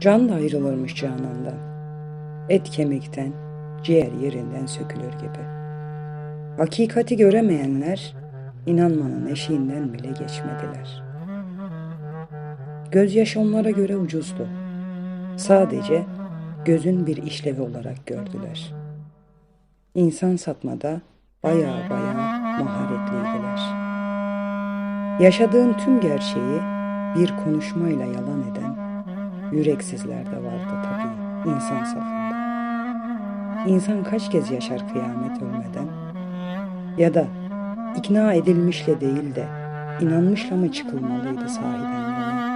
Can da ayrılırmış canandan. Et kemikten, ciğer yerinden sökülür gibi. Hakikati göremeyenler inanmanın eşiğinden bile geçmediler. Gözyaşı onlara göre ucuzdu. Sadece gözün bir işlevi olarak gördüler. İnsan satmada baya baya maharetliydiler. Yaşadığın tüm gerçeği bir konuşmayla yalan eden yüreksizler de vardı tabii insan safında. İnsan kaç kez yaşar kıyamet ölmeden? Ya da ikna edilmişle değil de inanmışla mı çıkılmalıydı sahiden yola?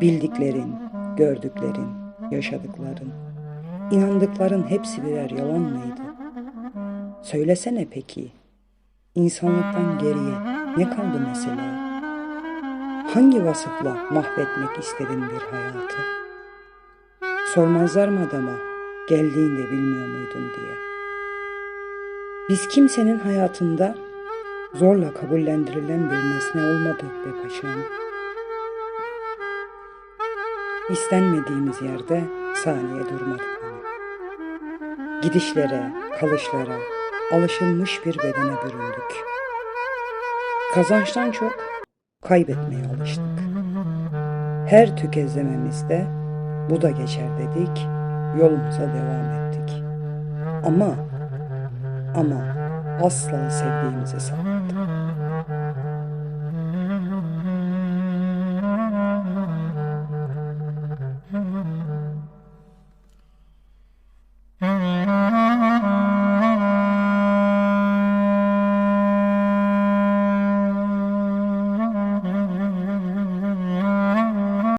Bildiklerin, gördüklerin, yaşadıkların, inandıkların hepsi birer yalan mıydı? Söylesene peki, insanlıktan geriye ne kaldı mesela? Hangi vasıfla mahvetmek istedin bir hayatı? Sormazlar mı adama geldiğinde bilmiyor muydun diye. Biz kimsenin hayatında zorla kabullendirilen bir nesne olmadık be paşam. İstenmediğimiz yerde saniye durmadık. Gidişlere, kalışlara, alışılmış bir bedene büründük. Kazançtan çok kaybetmeye alıştık. Her tökezlememizde bu da geçer dedik, yolumuza devam ettik. Ama, ama asla sevdiğimizi sapmadık.